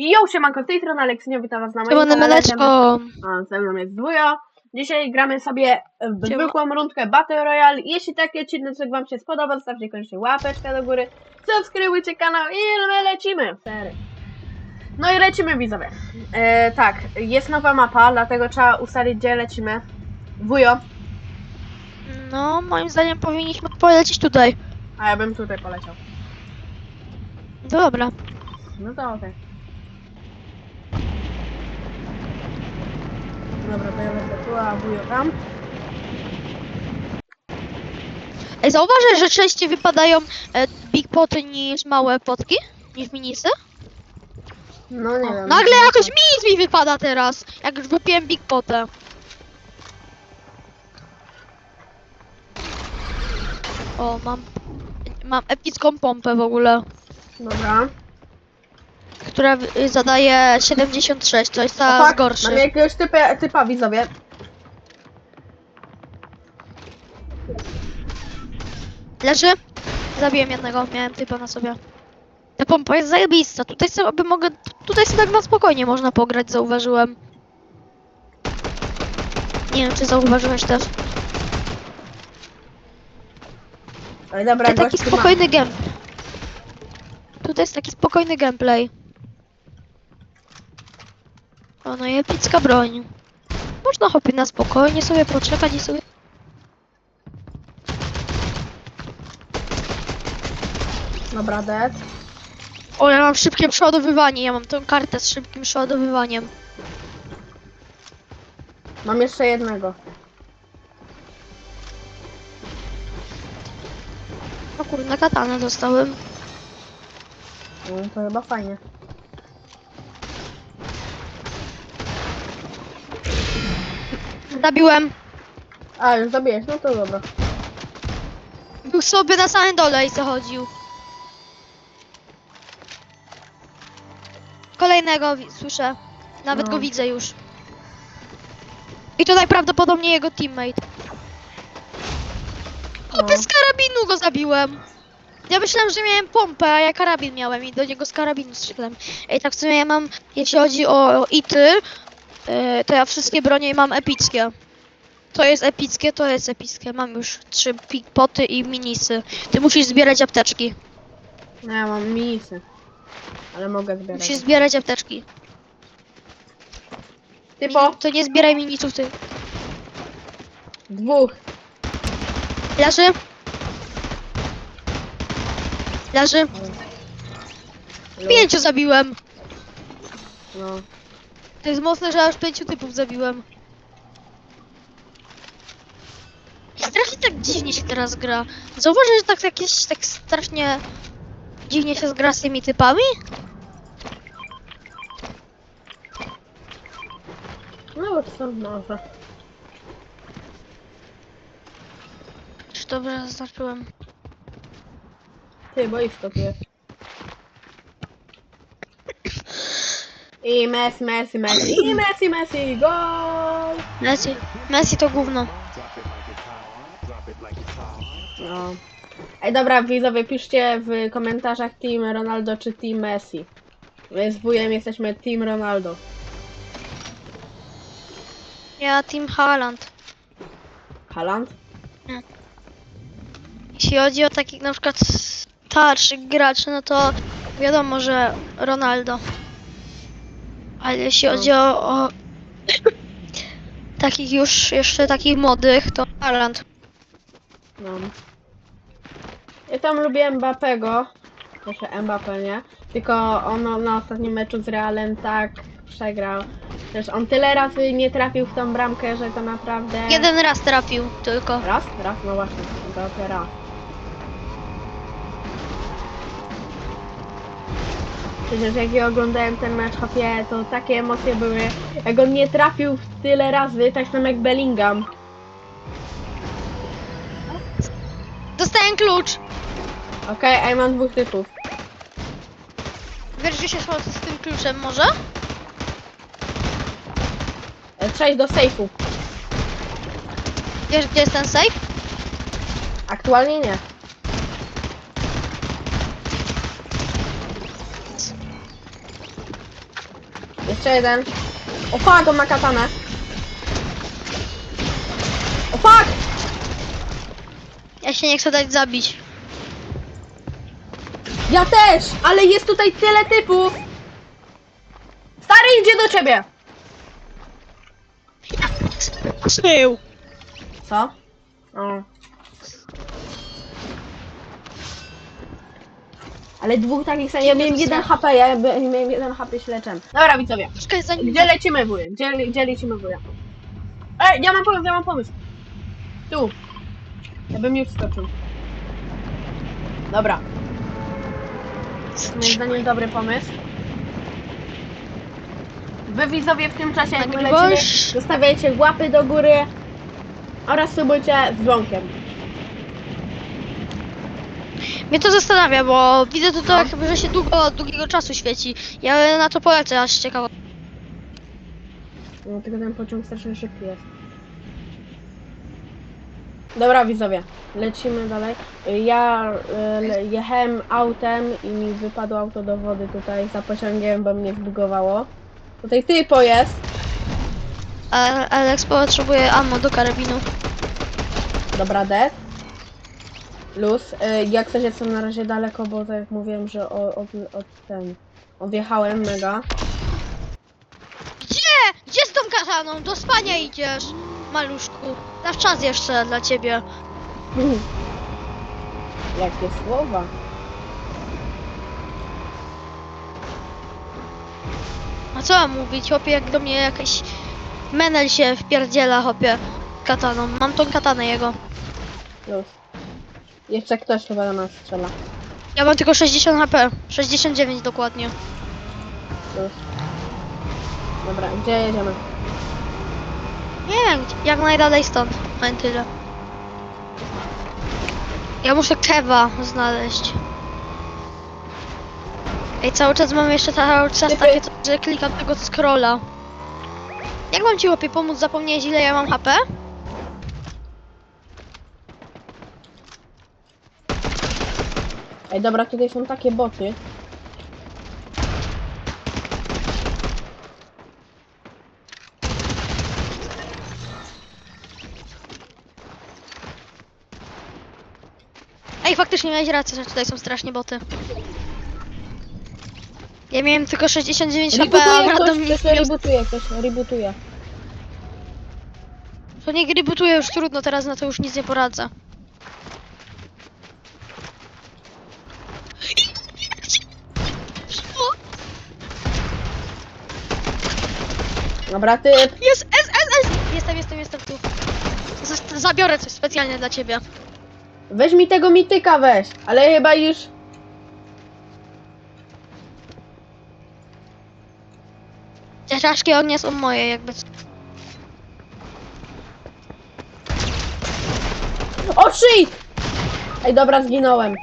Jo, siemanko, z tej strony Aleksinio, witam was na moim kanale. Meleczko! A, ze mną jest Dwujo. Dzisiaj gramy sobie w Siema. zwykłą rundkę Battle Royale. Jeśli taki odcinek wam się spodoba, zostawcie koniecznie łapeczkę do góry, subskrybujcie kanał i my lecimy. Sery. No i lecimy widzowie. E, tak, jest nowa mapa, dlatego trzeba ustalić gdzie lecimy. Wujo, No, moim zdaniem powinniśmy polecieć tutaj. a ja bym tutaj poleciał. Dobra. No to okej. Dobra, to ja będę tu, a wujo tam. Ej, zauważysz, że częściej wypadają e, big poty niż małe potki? Niż minisy? No nie O, wiem. nagle jakoś minis mi wypada teraz, jak już wypiłem big potę. O, mam... Mam epicką pompę w ogóle, Dobra. Która zadaje 76, to jest O, ta z fuck, gorszy. Mam jakiegoś typa, typa widzowie. Leży? Zabiłem jednego, miałem typa na sobie. Ta pompa jest zajebista, tutaj sobie mogę, tutaj sobie tak na spokojnie można pograć, zauważyłem. Nie wiem, czy zauważyłeś też. Ale dobra, taki ma. spokojny game. Tutaj jest taki spokojny gameplay. O, no i epicka broń. Można hopie na spokojnie sobie poczekać i sobie... Dobra, dead. O, ja mam szybkie przeładowywanie, ja mam tą kartę z szybkim przeładowywaniem. Mam jeszcze jednego. O kurde, katanę dostałem. No, to chyba fajnie. Zabiłem. A, już zabijesz, no to dobra. Był sobie na samym dole i zachodził. Kolejnego wi- słyszę. Nawet No. go widzę już. I to najprawdopodobniej jego teammate. No. Opie z karabinu go zabiłem. Ja myślałem, że miałem pompę, a ja karabin miałem i do niego z karabinu strzelałem. Ej, tak w sumie ja mam, jeśli chodzi o, o ity, yy, to ja wszystkie bronie mam epickie. To jest epickie, to jest epickie. Mam już trzy pikpoty i minisy. Ty musisz zbierać apteczki. No ja mam minisy. Ale mogę zbierać. Musisz zbierać apteczki. Typo, To nie zbieraj minisów, ty. dwóch. Leży. Leży. Pięciu zabiłem. No. To jest mocne, że aż pięciu typów zabiłem. Strasznie tak dziwnie się teraz gra. Zauważysz, że tak jakieś tak strasznie dziwnie się gra z tymi typami? No to są nowe. Czy dobrze zaznaczyłem? Ty, boisko tu I Messi, Messi, Messi, i Messi, Messi, gol! Messi. Messi to gówno. No. Ej, dobra, widzowie, piszcie w komentarzach Team Ronaldo czy Team Messi. My z wujem jesteśmy Team Ronaldo. Ja Team Haaland. Haaland? Jeśli chodzi o takich na przykład starszych graczy, no to wiadomo, że Ronaldo. Ale jeśli No. chodzi o, o takich już jeszcze takich młodych, to Haaland. No. Ja tam lubię Mbappego. Proszę Mbappé, nie? Tylko on na ostatnim meczu z Realem tak przegrał. Też on tyle razy nie trafił w tą bramkę, że to naprawdę... Jeden raz trafił tylko. Raz? Raz? No właśnie, to raz. Przecież jak ja oglądałem ten mecz, hopie, to takie emocje były. Jak on nie trafił w tyle razy, tak samo jak Bellingham. Dostałem klucz. Okej, a ja mam dwóch typów. Wiesz, gdzie się z tym kluczem może? E, Przejdź do sejfu. Wiesz, gdzie jest ten safe? Aktualnie nie. Jeszcze jeden. O fuck, on ma katanę. O fuck! Ja się nie chcę dać zabić. Ja też! Ale jest tutaj tyle typów! Stary idzie do ciebie! Tył. Co? O. Ale dwóch takich samych. Ja miałem jeden HP, ja miałem jeden HP się leczem. Dobra widzowie. Zanim... Gdzie lecimy wuja? Gdzie, gdzie lecimy wuja? Ej, ja mam pomysł, ja mam pomysł. Tu. Ja bym już skoczył. Dobra. Moim zdaniem dobry pomysł. Wy widzowie w tym czasie jak my Nagrywasz? lecimy, zostawiajcie łapy do góry oraz subujcie z dzwonkiem. Mnie to zastanawia, bo widzę to No. tak, że się długo, od długiego czasu świeci. Ja na to polecę, aż ciekawo. No, tylko ten pociąg strasznie szybki jest. Dobra widzowie, lecimy dalej. Ja e, jechałem autem i mi wypadło auto do wody tutaj za pociągiem, bo mnie zbugowało. Tutaj typo jest. Ale Alex potrzebuje ammo do karabinu. Dobra, dead. Luz. E, Jak coś jestem na razie daleko, bo tak jak mówiłem, że o- od, od ten... Odjechałem mega. Gdzie? Gdzie z tą kataną? Do spania idziesz, maluszku. Na czas jeszcze dla ciebie. Jakie słowa. A co mam mówić, chłopie, jak do mnie jakiś menel się wpierdziela, chłopie, kataną. Mam tą katanę jego. Luz. Jeszcze ktoś chyba do nas strzela. Ja mam tylko 60 HP. 69 dokładnie. Luz. Dobra, gdzie jedziemy? Nie wiem, gdzie- jak najdalej stąd. Mam tyle. Ja muszę kewa znaleźć. Ej, cały czas mam jeszcze cały czas Typy. takie, coś, że klikam tego scrolla. Jak mam ci łopie pomóc zapomnieć ile ja mam HP? Ej, dobra, tutaj są takie boty. Ej, faktycznie miałeś rację, że tutaj są strasznie boty. Ja miałem tylko 69 HP, a Rebootuje random ktoś, nie ktoś miał... rebootuje, ktoś rebootuje. To nie gributuje już trudno, teraz na to już nic nie poradzę. Dobra, ty... Jest, S, S, S! Jestem, jestem, jestem tu. Z- Zabiorę coś specjalnie dla ciebie. Weź mi tego mityka, weź. Ale chyba już... Te czaszki ognia są moje, jakby. co. O, shit! Ej, dobra, zginąłem.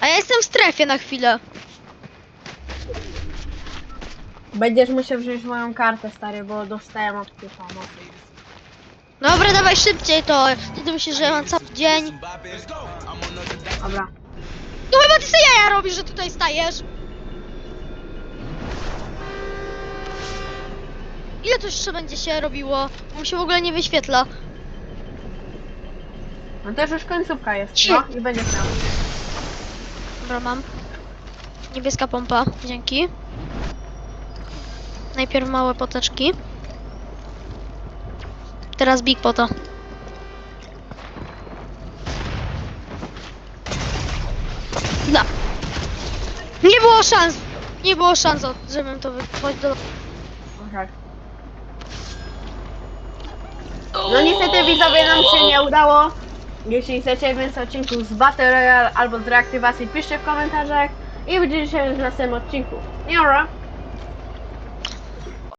A ja jestem w strefie na chwilę. Będziesz musiał wziąć moją kartę, stary, bo dostałem od typa. No. Dobra, dawaj szybciej to. Ty tu myślisz, że ja mam cały dzień. Dobra. No chyba ty sobie jaja robisz, że tutaj stajesz. Ile to jeszcze będzie się robiło? Bo mi się w ogóle nie wyświetla. No też już końcówka jest, no i będziesz miał. Dobra, mam. Niebieska pompa, dzięki. Najpierw małe poteczki. Teraz big pota. Da. Nie było szans! Nie było szans, żebym to wychodził do... Tak. No niestety widzowie nam się nie udało. Jeśli chcecie więcej odcinków z Battle Royale albo z reaktywacji, piszcie w komentarzach i widzimy się w następnym odcinku. Niora!